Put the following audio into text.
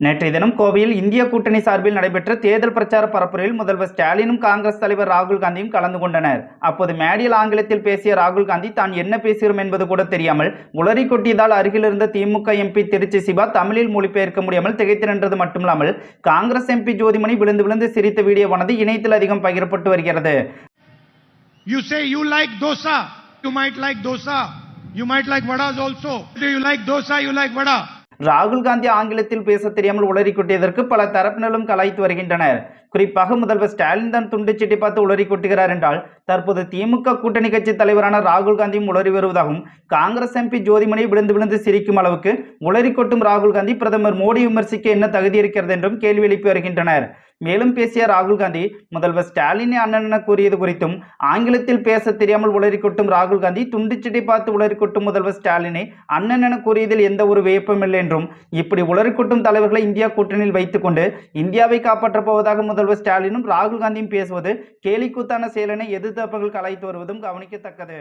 நேற்றைய தினம் கோவையில் இந்திய கூட்டணி சார்பில் நடைபெற்ற தேர்தல் பிரச்சார பரப்புரையில் முதல்வர் ஸ்டாலினும் காங்கிரஸ் தலைவர் ராகுல் காந்தியும் கலந்து கொண்டனர் அப்போது மேடியல் ஆங்கிலத்தில் பேசிய ராகுல் காந்தி தான் என்ன பேசுகிறோம் என்பது கூட தெரியாமல் உளறி கொட்டியதால் அருகில் இருந்த திமுக எம்பி திருச்சி சிவா தமிழில் மொழிபெயர்க்க முடியாமல் திகைத்து நின்றது மட்டுமில்லாமல் காங்கிரஸ் எம்பி ஜோதிமணி விழுந்து விழுந்து சிரித்த வீடியோவானது இணையத்தில் அதிகம் பகிரப்பட்டு வருகிறது You say you like dosa. You might like dosa. You might like vadas also. Do you like dosa? You like vada. ராகுல் காந்தி ஆங்கிலத்தில் பேச தெரியாமல் உளறிக்கொட்டியதற்கு பல தரப்பினரும் கலாய்த்து வருகின்றனர். குறிப்பாக முதல்வர் ஸ்டாலின் தான் துண்டு சிட்டி பார்த்து உளறி கொட்டுகிறார் என்றால் தற்போது திமுக கூட்டணி கட்சி தலைவரான ராகுல் காந்தியும் உளறி வருவதாகவும் காங்கிரஸ் எம்பி ஜோதிமணி விழுந்து விழுந்து சிரிக்கும் அளவுக்கு உளறி கொட்டும் ராகுல் காந்தி பிரதமர் மோடி விமர்சிக்க என்ன தகுதி இருக்கிறது என்றும் கேள்வி எழுப்பி வருகின்றனர். மேலும் பேசிய ராகுல் காந்தி முதல்வர் ஸ்டாலினை அண்ணன் என கூறியது குறித்தும் ஆங்கிலத்தில் பேச தெரியாமல் உளறிக்கொட்டும் ராகுல் காந்தி துண்டுச்சிட்டை பார்த்து உளறிக்கொட்டும் முதல்வர் ஸ்டாலினை அண்ணன் என கூறியதில் எந்த ஒரு வியப்பும் இல்லை என்றும் இப்படி உளறிக்கொட்டும் தலைவர்களை இந்தியா கூட்டணியில் வைத்துக்கொண்டு இந்தியாவை காப்பாற்றப் போவதாக முதல்வர் ஸ்டாலினும் ராகுல் காந்தியும் பேசுவது கேலிக்கூத்தான செயலனை எதிர்த்தரப்புகள் கலைத்து வருவதும் கவனிக்கத்தக்கது.